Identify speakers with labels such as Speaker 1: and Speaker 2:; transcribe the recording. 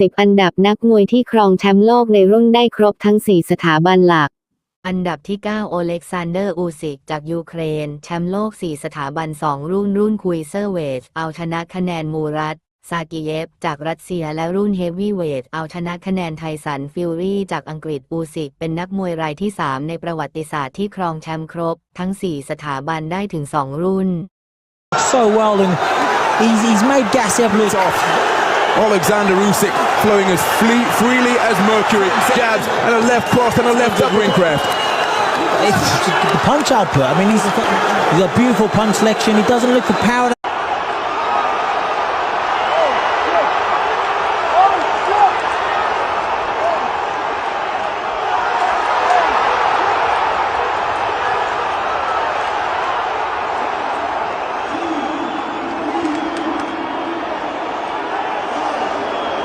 Speaker 1: 10 อันดับนักมวยที่ครองแชมป์โลกในรุ่นได้ครบทั้ง 4 สถาบันหลัก
Speaker 2: อันดับที่ 9 โอเล็กซานเดอร์ อูซิก จากยูเครน แชมป์โลก 4 สถาบัน 2 รุ่นรุ่นคุยเซอร์เวทเอาชนะคะแนนมูรัตซากิเยฟ จากรัสเซียและรุ่นเฮฟวีเวทเอาชนะคะแนนไทสันฟิลรี่จากอังกฤษอูซิก เป็นนักมวยรายที่ 3 ในประวัติศาสตร์ที่ครองแชมป์ครบ ทั้ง 4 สถาบันได้ถึง 2 รุ่น
Speaker 3: so well and he's, he's made Gassiev look
Speaker 4: off. Alexander Usyk flowing as freely as mercury. Jabs and a left cross and a left uppercut. craft.
Speaker 3: it's the punch output. I mean, he's, he's got beautiful punch selection. He doesn't look for power.